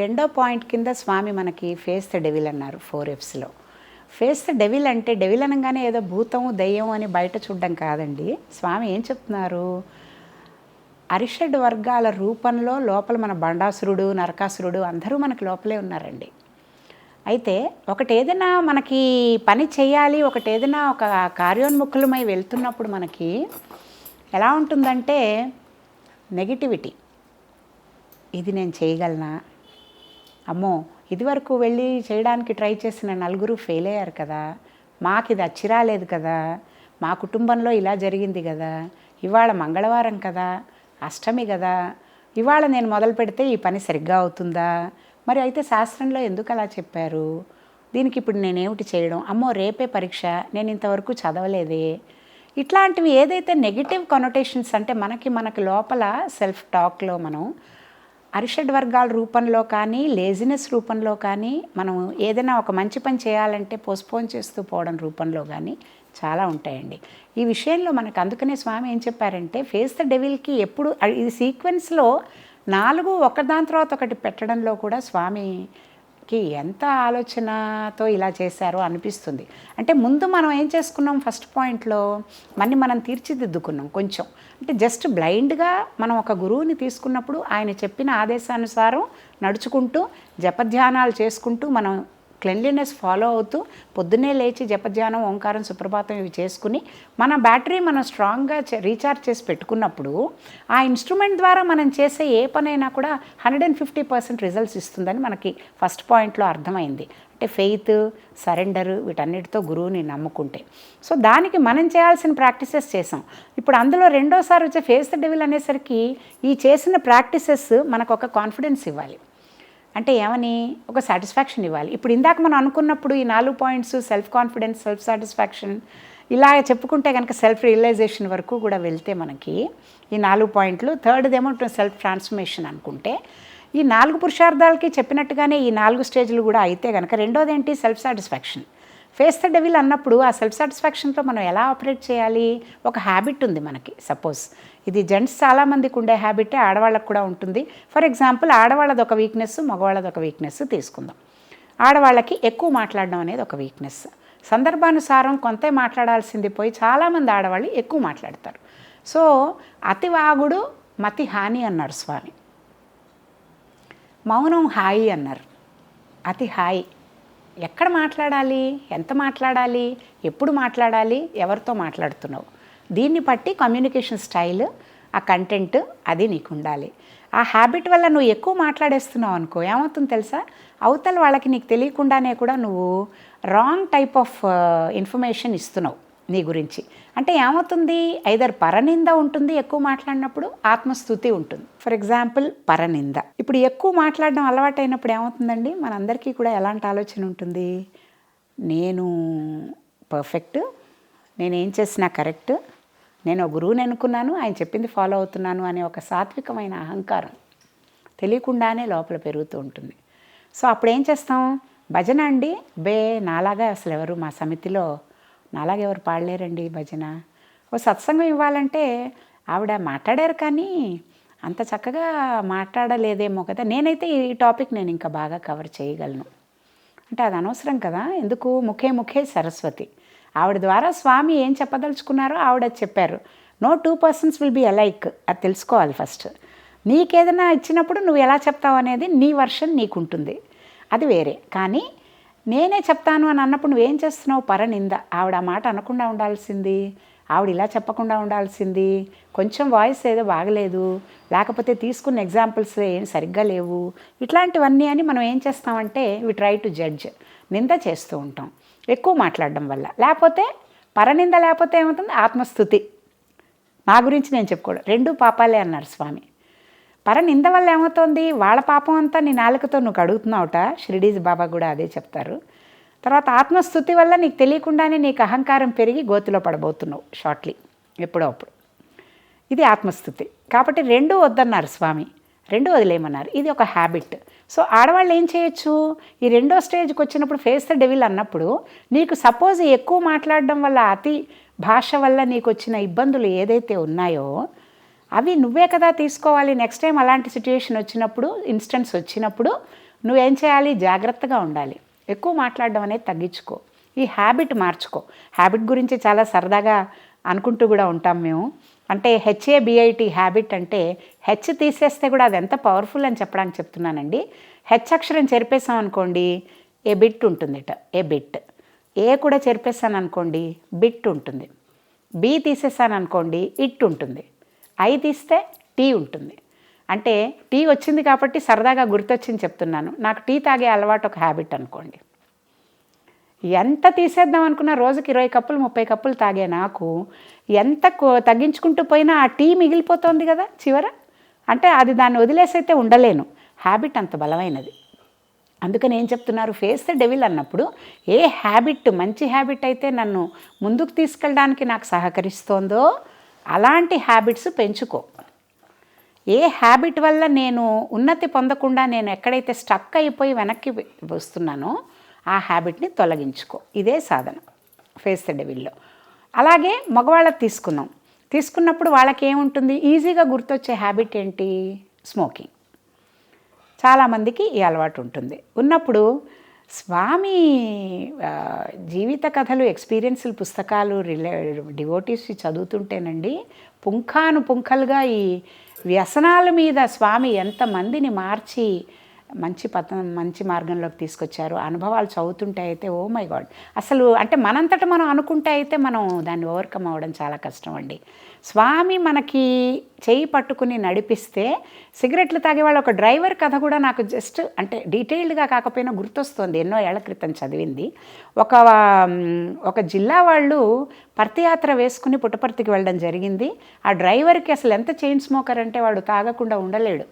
రెండో పాయింట్ కింద స్వామి మనకి ఫేస్ ద డెవిల్ అన్నారు ఫోర్ ఎఫ్స్లో ఫేస్ ద డెవిల్ అంటే డెవిల్ అనగానే ఏదో భూతం దెయ్యం అని బయట చూడడం కాదండి. స్వామి ఏం చెప్తున్నారు? అరిషడ్ వర్గాల రూపంలో లోపల మన బండాసురుడు నరకాసురుడు అందరూ మనకి లోపలే ఉన్నారండి. అయితే ఒకటి ఏదైనా మనకి పని చేయాలి ఒకటి ఏదైనా ఒక కార్యోన్ముఖులమై వెళ్తున్నప్పుడు మనకి ఎలా ఉంటుందంటే నెగిటివిటీ. ఇది నేను చేయగలనా? అమ్మో ఇదివరకు వెళ్ళి చేయడానికి ట్రై చేసిన నలుగురు ఫెయిల్ అయ్యారు కదా. మాకు ఇది అచ్చిరాలేదు కదా. మా కుటుంబంలో ఇలా జరిగింది కదా. ఇవాళ మంగళవారం కదా. అష్టమి కదా. ఇవాళ నేను మొదలు పెడితే ఈ పని సరిగ్గా అవుతుందా? మరి అయితే శాస్త్రంలో ఎందుకు అలా చెప్పారు? దీనికి ఇప్పుడు నేనేమిటి చేయడం? అమ్మో రేపే పరీక్ష. నేను ఇంతవరకు చదవలేదే. ఇట్లాంటివి ఏదైతే నెగిటివ్ కొనొటేషన్స్ అంటే మనకి మనకి లోపల సెల్ఫ్ టాక్లో మనం అరిషడ్ వర్గాల రూపంలో కానీ లేజినెస్ రూపంలో కానీ మనం ఏదైనా ఒక మంచి పని చేయాలంటే పోస్ట్పోన్ చేస్తూ పోవడం రూపంలో కానీ చాలా ఉంటాయండి. ఈ విషయంలో మనకు అందుకనే స్వామి ఏం చెప్పారంటే ఫేస్ ద డెవిల్కి ఎప్పుడు ఈ సీక్వెన్స్లో నాలుగు ఒకదాని తర్వాత ఒకటి పెట్టడంలో కూడా స్వామి కి ఎంత ఆలోచనతో ఇలా చేశారో అనిపిస్తుంది. అంటే ముందు మనం ఏం చేసుకున్నాం ఫస్ట్ పాయింట్లో? మన్ని మనం తీర్చిదిద్దుకున్నాం కొంచెం. అంటే జస్ట్ బ్లైండ్గా మనం ఒక గురువుని తీసుకున్నప్పుడు ఆయన చెప్పిన ఆదేశానుసారం నడుచుకుంటూ జపధ్యానాలు చేసుకుంటూ మనం క్లెన్లీనెస్ ఫాలో అవుతూ పొద్దున్నే లేచి జపధ్యానం ఓంకారం సుప్రభాతం ఇవి చేసుకుని మన బ్యాటరీ మనం స్ట్రాంగ్గా రీఛార్జ్ చేసి పెట్టుకున్నప్పుడు ఆ ఇన్స్ట్రుమెంట్ ద్వారా మనం చేసే ఏ పనైనా కూడా hundred and fifty percent results ఇస్తుందని మనకి ఫస్ట్ పాయింట్లో అర్థమైంది. అంటే ఫెయిత్ సరెండర్ వీటన్నిటితో గురువుని నమ్ముకుంటే. సో దానికి మనం చేయాల్సిన ప్రాక్టీసెస్ చేసాం. ఇప్పుడు అందులో రెండోసారి వచ్చే ఫేస్ ద డెవిల్ అనేసరికి ఈ చేసిన ప్రాక్టీసెస్ మనకు ఒక కాన్ఫిడెన్స్ ఇవ్వాలి. అంటే ఏమని? ఒక సాటిస్ఫాక్షన్ ఇవ్వాలి. ఇప్పుడు ఇందాక మనం అనుకున్నప్పుడు ఈ నాలుగు points self confidence self satisfaction ఇలా చెప్పుకుంటే కనుక సెల్ఫ్ రియలైజేషన్ వరకు కూడా వెళ్తే మనకి ఈ నాలుగు పాయింట్లు థర్డ్దేమో ఏమో సెల్ఫ్ ట్రాన్స్ఫర్మేషన్ అనుకుంటే ఈ నాలుగు పురుషార్థాలకి చెప్పినట్టుగానే ఈ నాలుగు స్టేజ్లు కూడా అయితే కనుక రెండోది ఏంటి self satisfaction face the devil అన్నప్పుడు ఆ సెల్ఫ్ సాటిస్ఫాక్షన్తో మనం ఎలా ఆపరేట్ చేయాలి? ఒక హ్యాబిట్ ఉంది మనకి సపోజ్ ఇది జెంట్స్ చాలామందికి ఉండే హ్యాబిటే ఆడవాళ్ళకు కూడా ఉంటుంది. ఫర్ ఎగ్జాంపుల్ ఆడవాళ్ళది ఒక వీక్నెస్ మగవాళ్ళది ఒక వీక్నెస్ తీసుకుందాం. ఆడవాళ్ళకి ఎక్కువ మాట్లాడడం అనేది ఒక వీక్నెస్ సందర్భానుసారం కొంతే మాట్లాడాల్సింది పోయి చాలామంది ఆడవాళ్ళు ఎక్కువ మాట్లాడతారు. సో అతివాగుడు మతి హాని అన్నారు స్వామి. మౌనం హాయి అన్నారు. అతి హాయి. ఎక్కడ మాట్లాడాలి? ఎంత మాట్లాడాలి? ఎప్పుడు మాట్లాడాలి? ఎవరితో మాట్లాడుతున్నావు? దీన్ని బట్టి కమ్యూనికేషన్ స్టైల్ ఆ కంటెంట్ అది నీకు ఉండాలి ఆ హ్యాబిట్ వల్ల నువ్వు ఎక్కువ మాట్లాడేస్తున్నావు అనుకో ఏమవుతుంది తెలుసా? అవతల వాళ్ళకి నీకు తెలియకుండానే కూడా నువ్వు రాంగ్ టైప్ ఆఫ్ ఇన్ఫర్మేషన్ ఇస్తున్నావు. నీ గురించి. అంటే ఏమవుతుంది? ఐదర్ పరనింద ఉంటుంది ఎక్కువ మాట్లాడినప్పుడు ఆత్మస్థుతి ఉంటుంది. ఫర్ ఎగ్జాంపుల్ పరనింద. ఇప్పుడు ఎక్కువ మాట్లాడడం అలవాటైనప్పుడు ఏమవుతుందండి? మనందరికీ కూడా ఎలాంటి ఆలోచన ఉంటుంది? నేను పర్ఫెక్ట్ నేను ఏం చేసినా కరెక్ట్ నేను ఒక గురువుని అనుకున్నాను ఆయన చెప్పింది ఫాలో అవుతున్నాను అనే ఒక సాత్వికమైన అహంకారం తెలియకుండానే లోపల పెరుగుతూ ఉంటుంది. సో అప్పుడు ఏం చేస్తాం? భజన అండి. బే నాలాగా అసలు ఎవరు మా సమితిలో నాలాగే ఎవరు పాడలేరండి భజన. ఓ సత్సంగం ఇవ్వాలంటే ఆవిడ మాట్లాడారు కానీ అంత చక్కగా మాట్లాడలేదేమో కదా. నేనైతే ఈ టాపిక్ నేను ఇంకా బాగా కవర్ చేయగలను. అంటే అది అనవసరం కదా. ఎందుకు? ముఖే ముఖే సరస్వతి. ఆవిడ ద్వారా స్వామి ఏం చెప్పదలుచుకున్నారో ఆవిడ చెప్పారు. No two persons will be alike. అది తెలుసుకోవాలి ఫస్ట్. నీకేదైనా ఇచ్చినప్పుడు నువ్వు ఎలా చెప్తావు అనేది నీ వర్షన్ నీకుంటుంది. అది వేరే. కానీ నేనే చెప్తాను అని అన్నప్పుడు నువ్వేం చేస్తున్నావు? పరనింద ఆవిడ ఆ మాట అనకుండా ఉండాల్సింది. ఆవిడ ఇలా చెప్పకుండా ఉండాల్సింది. కొంచెం వాయిస్ ఏదో బాగలేదు. లేకపోతే తీసుకున్న ఎగ్జాంపుల్స్ ఏం సరిగ్గా లేవు. ఇట్లాంటివన్నీ అని మనం ఏం చేస్తామంటే వి ట్రై టు జడ్జ్. నింద చేస్తూ ఉంటాం. ఎక్కువ మాట్లాడడం వల్ల. లేకపోతే పరనింద లేకపోతే ఏమవుతుంది? ఆత్మస్థుతి. నా గురించి నేను చెప్పుకోవడం రెండు పాపాలే అన్నారు స్వామి. పరనింద వల్ల ఏమవుతుంది? వాళ్ళ పాపం అంతా నీ నాలుకతో నువ్వు కడుగుతున్నావుట. షిరిడీస్ బాబా కూడా అదే చెప్తారు. తర్వాత ఆత్మస్థుతి వల్ల నీకు తెలియకుండానే నీకు అహంకారం పెరిగి గోతిలో పడబోతున్నావు షార్ట్లీ ఎప్పుడో అప్పుడు. ఇది ఆత్మస్థుతి. కాబట్టి రెండూ వద్దన్నారు స్వామి. రెండు వదిలేయమన్నారు. ఇది ఒక హ్యాబిట్ సో ఆడవాళ్ళు ఏం చేయొచ్చు? ఈ రెండో స్టేజ్కి వచ్చినప్పుడు ఫేస్ ద డెవిల్ అన్నప్పుడు నీకు సపోజ్ ఎక్కువ మాట్లాడడం వల్ల అతి భాష వల్ల నీకు వచ్చిన ఇబ్బందులు ఏదైతే ఉన్నాయో అవి నువ్వే కదా తీసుకోవాలి. నెక్స్ట్ టైం అలాంటి సిచ్యుయేషన్ వచ్చినప్పుడు ఇన్స్టెన్స్ వచ్చినప్పుడు నువ్వేం చేయాలి? జాగ్రత్తగా ఉండాలి. ఎక్కువ మాట్లాడడం అనేది తగ్గించుకో. ఈ హ్యాబిట్ మార్చుకో. హ్యాబిట్ గురించి చాలా సరదాగా అనుకుంటూ కూడా ఉంటాం మేము. అంటే హెచ్ఏబిఐటి హ్యాబిట్ అంటే హెచ్ తీసేస్తే కూడా అది ఎంత పవర్ఫుల్ అని చెప్పడానికి చెప్తున్నానండి. హెచ్ అక్షరం చెరిపేసాం అనుకోండి ఏ బిట్ ఉంటుందిట? ఏ బిట్ ఏ కూడా చెరిపేసాను అనుకోండి బిట్ ఉంటుంది. బి తీసేసాను అనుకోండి ఇట్ ఉంటుంది. ఐ తీస్తే టీ ఉంటుంది. అంటే టీ వచ్చింది కాబట్టి సరదాగా గుర్తొచ్చింది చెప్తున్నాను. నాకు టీ తాగే అలవాటు ఒక హ్యాబిట్ అనుకోండి. ఎంత తీసేద్దాం అనుకున్నా రోజుకి ఇరవై కప్పులు ముప్పై కప్పులు తాగే నాకు ఎంత కో- తగ్గించుకుంటూ పోయినా ఆ టీ మిగిలిపోతుంది కదా చివర. అంటే అది దాన్ని వదిలేసైతే ఉండలేను. హ్యాబిట్ అంత బలమైనది. అందుకని ఏం చెప్తున్నారు? ఫేస్ ద డెవిల్ అన్నప్పుడు ఏ హ్యాబిట్ మంచి హ్యాబిట్ అయితే నన్ను ముందుకు తీసుకెళ్ళడానికి నాకు సహకరిస్తోందో అలాంటి హ్యాబిట్స్ పెంచుకో. ఏ హ్యాబిట్ వల్ల నేను ఉన్నతి పొందకుండా నేను ఎక్కడైతే స్టక్ అయిపోయి వెనక్కి వస్తున్నానో ఆ హ్యాబిట్ని తొలగించుకో. ఇదే సాధన. Face the డెవిల్లో. అలాగే మగవాళ్ళకి తీసుకున్నాం తీసుకున్నప్పుడు వాళ్ళకి ఏముంటుంది ఈజీగా గుర్తొచ్చే హ్యాబిట్ ఏంటి? స్మోకింగ్. చాలామందికి ఈ అలవాటు ఉంటుంది. ఉన్నప్పుడు స్వామి జీవిత కథలు ఎక్స్పీరియన్స్లు పుస్తకాలు రిలే డివోటీస్ చదువుతుంటేనండి పుంఖాను పుంఖలుగా ఈ వ్యసనాల మీద స్వామి ఎంతమందిని మార్చి మంచి పతనం మంచి మార్గంలోకి తీసుకొచ్చారు. అనుభవాలు చదువుతుంటే అయితే ఓ మై గాడ్. అసలు అంటే మనంతట మనం అనుకుంటే అయితే మనం దాన్ని ఓవర్కమ్ అవ్వడం చాలా కష్టం అండి. స్వామి మనకి చేయి పట్టుకుని నడిపిస్తే సిగరెట్లు తాగేవాళ్ళు ఒక డ్రైవర్ కథ కూడా నాకు జస్ట్ అంటే డీటెయిల్డ్గా కాకపోయినా గుర్తొస్తుంది. ఎన్నో ఏళ్ళ క్రితం చదివింది. ఒక ఒక జిల్లా వాళ్ళు పర్తియాత్ర వేసుకుని పుట్టపర్తికి వెళ్ళడం జరిగింది. ఆ డ్రైవర్కి అసలు ఎంత చైన్ స్మోకర్ అంటే వాడు తాగకుండా ఉండలేడు.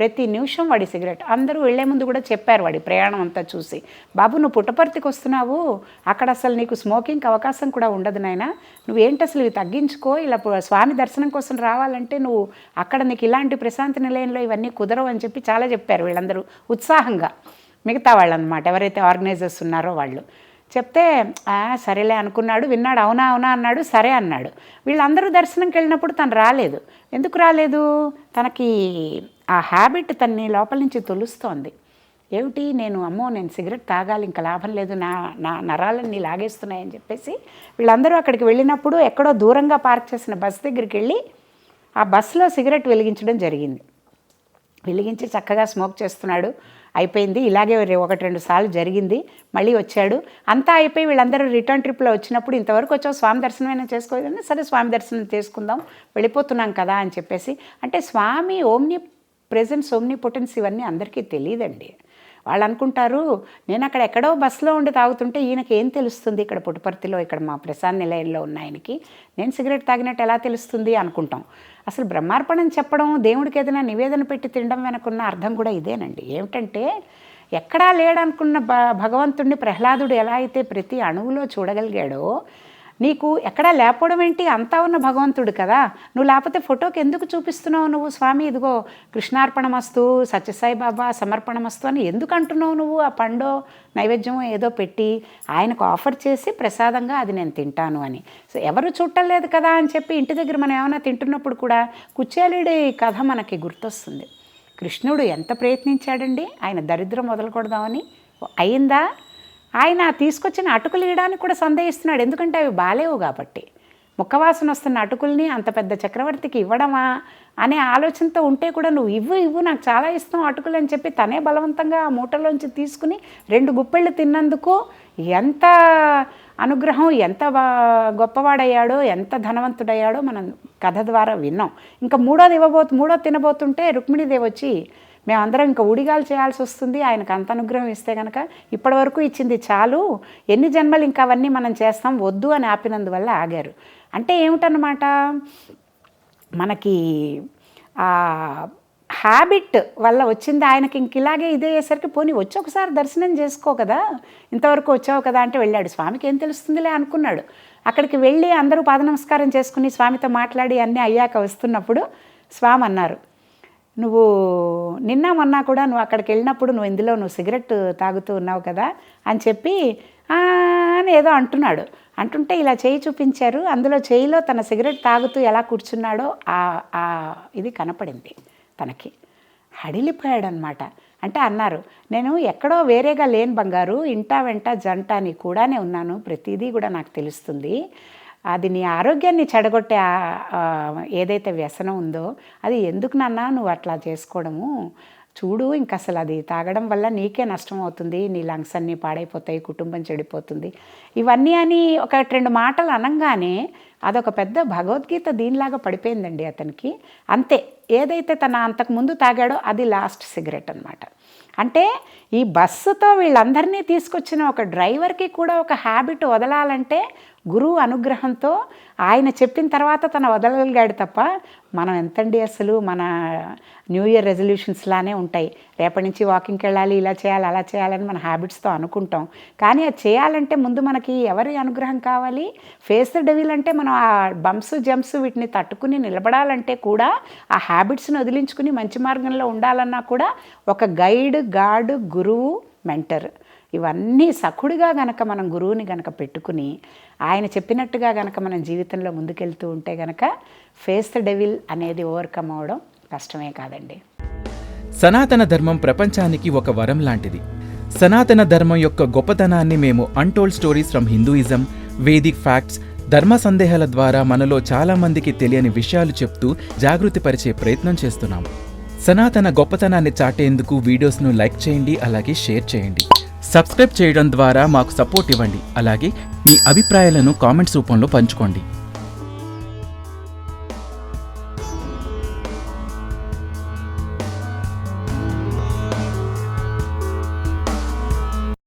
ప్రతి నిమిషం వాడి సిగరెట్. అందరూ వెళ్ళే ముందు కూడా చెప్పారు వాడి ప్రయాణం అంతా చూసి. బాబు నువ్వు పుట్టపర్తికి వస్తున్నావు. అక్కడ అసలు నీకు స్మోకింగ్కి అవకాశం కూడా ఉండదు నాయన. నువ్వేంటి అసలు ఇవి తగ్గించుకో? ఇలా స్వామి దర్శనం కోసం రావాలంటే నువ్వు అక్కడ నీకు ఇలాంటి ప్రశాంతి నిలయంలో ఇవన్నీ కుదరవు అని చెప్పి చాలా చెప్పారు వీళ్ళందరూ ఉత్సాహంగా. మిగతా వాళ్ళు అనమాట ఎవరైతే ఆర్గనైజర్స్ ఉన్నారో వాళ్ళు. చెప్తే సరేలే అనుకున్నాడు విన్నాడు అవునా అవునా అన్నాడు సరే అన్నాడు. వీళ్ళందరూ దర్శనంకి వెళ్ళినప్పుడు తను రాలేదు. ఎందుకు రాలేదు? తనకి ఆ హ్యాబిట్ తన్ని లోపల నుంచి తొలుస్తోంది. ఏమిటి? నేను అమ్మో నేను సిగరెట్ తాగాలి ఇంకా లాభం లేదు నా నా నరాలన్నీ లాగేస్తున్నాయని చెప్పేసి వీళ్ళందరూ అక్కడికి వెళ్ళినప్పుడు ఎక్కడో దూరంగా పార్క్ చేసిన బస్ దగ్గరికి వెళ్ళి ఆ బస్సులో సిగరెట్ వెలిగించడం జరిగింది. వెలిగించి చక్కగా స్మోక్ చేస్తున్నాడు. అయిపోయింది. ఇలాగే ఒకటి రెండు సార్లు జరిగింది. మళ్ళీ వచ్చాడు. అంతా అయిపోయి వీళ్ళందరూ రిటర్న్ ట్రిప్లో వచ్చినప్పుడు ఇంతవరకు వచ్చావు. స్వామి దర్శనమైనా చేసుకోలేదని సరే స్వామి దర్శనం చేసుకుందాం. వెళ్ళిపోతున్నాం కదా అని చెప్పేసి. అంటే స్వామి ఓమ్ని ప్రెజెన్స్ ఓమ్ని పొటెన్స్ ఇవన్నీ అందరికీ తెలియదండి. వాళ్ళు అనుకుంటారు నేను అక్కడ ఎక్కడో బస్సులో ఉండి తాగుతుంటే ఈయనకి ఏం తెలుస్తుంది? ఇక్కడ పుట్టపర్తిలో ఇక్కడ మా ప్రసాద్ నిలయంలో ఉన్న ఆయనకి నేను సిగరెట్ తాగినట్టు ఎలా తెలుస్తుంది? అనుకుంటాం. అసలు బ్రహ్మార్పణం చెప్పడం దేవుడికి ఏదైనా నివేదన పెట్టి తినడం వెనకున్న అర్థం కూడా ఇదేనండి. ఏమిటంటే ఎక్కడా లేడనుకున్న భగవంతుణ్ణి భగవంతుడిని ప్రహ్లాదుడు ఎలా అయితే ప్రతి అణువులో చూడగలిగాడో నీకు ఎక్కడా లేకపోవడం ఏంటి? అంతా ఉన్న భగవంతుడు కదా. నువ్వు లేకపోతే ఫోటోకి ఎందుకు చూపిస్తున్నావు నువ్వు? స్వామి ఇదిగో కృష్ణార్పణమస్తు సత్యసాయి బాబా సమర్పణమస్తు అని ఎందుకు అంటున్నావు నువ్వు? ఆ పండో నైవేద్యమో ఏదో పెట్టి ఆయనకు ఆఫర్ చేసి ప్రసాదంగా అది నేను తింటాను అని. సో ఎవరు చుట్టలేదు కదా అని చెప్పి ఇంటి దగ్గర మనం ఏమైనా తింటున్నప్పుడు కూడా కుచ్చేలుడి కథ మనకి గుర్తొస్తుంది. కృష్ణుడు ఎంత ప్రయత్నించాడండి? ఆయన దరిద్రం వదలకూడదామని అయిందా? ఆయన తీసుకొచ్చిన అటుకులు ఇవ్వడానికి కూడా సందేహిస్తున్నాడు. ఎందుకంటే అవి బాలేవు కాబట్టి. ముఖవాసన వస్తున్న అటుకుల్ని అంత పెద్ద చక్రవర్తికి ఇవ్వడమా అనే ఆలోచనతో ఉంటే కూడా నువ్వు ఇవ్వు ఇవ్వు నాకు చాలా ఇష్టం అటుకులు అని చెప్పి తనే బలవంతంగా ఆ మూటలోంచి తీసుకుని రెండు గుప్పెళ్ళు తిన్నందుకు ఎంత అనుగ్రహం ఎంత గొప్పవాడయ్యాడో ఎంత ధనవంతుడయ్యాడో మనం కథ ద్వారా విన్నాం. ఇంకా మూడోది ఇవ్వబోతు మూడో తినబోతుంటే రుక్మిణీదేవి వచ్చి మేమందరం ఇంకా ఉడిగాలు చేయాల్సి వస్తుంది. ఆయనకు అంత అనుగ్రహం ఇస్తే కనుక ఇప్పటివరకు ఇచ్చింది చాలు. ఎన్ని జన్మలు ఇంకా అవన్నీ మనం చేస్తాం వద్దు అని ఆపినందువల్ల ఆగారు. అంటే ఏమిటన్నమాట? మనకి ఆ హ్యాబిట్ వల్ల వచ్చింది ఆయనకి ఇంక ఇలాగే ఇదే అయ్యేసరికి పోనీ వచ్చి ఒకసారి దర్శనం చేసుకో కదా. ఇంతవరకు వచ్చావు కదా అంటే వెళ్ళాడు. స్వామికి ఏం తెలుస్తుందిలే అనుకున్నాడు. అక్కడికి వెళ్ళి అందరూ పాద నమస్కారం చేసుకుని స్వామితో మాట్లాడి అన్నీ అయ్యాక వస్తున్నప్పుడు స్వామి అన్నారు నువ్వు నిన్న మొన్న కూడా నువ్వు అక్కడికి వెళ్ళినప్పుడు నువ్వు ఇందులో నువ్వు సిగరెట్ తాగుతూ ఉన్నావు కదా అని చెప్పి అని ఏదో అంటున్నాడు. అంటుంటే ఇలా చేయి చూపించారు. అందులో చేయిలో తన సిగరెట్ తాగుతూ ఎలా కూర్చున్నాడో ఆ ఆ ఇది కనపడింది తనకి. హడిలిపోయాడనమాట. అంటే అన్నారు నేను ఎక్కడో వేరేగా లేని బంగారు ఇంటా వెంట జంట అని కూడానే ఉన్నాను. ప్రతిదీ కూడా నాకు తెలుస్తుంది. అది నీ ఆరోగ్యాన్ని చెడగొట్టే ఏదైతే వ్యసనం ఉందో అది ఎందుకు నాన్న నువ్వు అట్లా చేసుకోవడము చూడు ఇంక అసలు అది తాగడం వల్ల నీకే నష్టం అవుతుంది నీ లంగ్స్ అన్నీ పాడైపోతాయి కుటుంబం చెడిపోతుంది. ఇవన్నీ అని ఒక రెండు మాటలు అనగానే అదొక పెద్ద భగవద్గీత దీనిలాగా పడిపోయిందండి అతనికి. అంతే ఏదైతే తన అంతకుముందు తాగాడో అది లాస్ట్ సిగరెట్ అన్నమాట. అంటే ఈ బస్సుతో వీళ్ళందరినీ తీసుకొచ్చిన ఒక డ్రైవర్కి కూడా ఒక హ్యాబిట్ వదలాలంటే గురువు అనుగ్రహంతో ఆయన చెప్పిన తర్వాత తన వదలగలిగాడు తప్ప మనం ఎంతండి అసలు మన న్యూ ఇయర్ రెజల్యూషన్స్ లానే ఉంటాయి. రేపటి నుంచి వాకింగ్కి వెళ్ళాలి ఇలా చేయాలి అలా చేయాలని మన హ్యాబిట్స్తో అనుకుంటాం. కానీ అది చేయాలంటే ముందు మనకి ఎవరి అనుగ్రహం కావాలి? ఫేస్ ద డెవిల్ అంటే మనం ఆ బంప్స్ జంప్స్ వీటిని తట్టుకుని నిలబడాలంటే కూడా ఆ హ్యాబిట్స్ని వదిలించుకుని మంచి మార్గంలో ఉండాలన్నా కూడా ఒక గైడ్ గాడ్ గురువు మెంటర్ ఇవన్నీ సఖుడిగా గనక మనం గురువుని గనక పెట్టుకుని ఆయన చెప్పినట్టుగా గనక మనం జీవితంలో ముందుకెళ్తూ ఉంటే గనక ఫేస్ ద డెవిల్ అనేది ఓవర్కమ్ అవడం కష్టమే కాదండి. సనాతన ధర్మం ప్రపంచానికి ఒక వరం లాంటిది. సనాతన ధర్మం యొక్క గొప్పతనాన్ని మేము untold stories from Hinduism vedic facts ధర్మ సందేహాల ద్వారా మనలో చాలామందికి తెలియని విషయాలు చెప్తూ జాగృతి పరిచే ప్రయత్నం చేస్తున్నాం సనాతన గొప్పతనాన్ని చాటేందుకు వీడియోస్ను లైక్ చేయండి అలాగే షేర్ చేయండి. సబ్స్క్రైబ్ చేయడం ద్వారా మాకు సపోర్ట్ ఇవ్వండి. అలాగే మీ అభిప్రాయాలను కామెంట్స్ రూపంలో పంచుకోండి.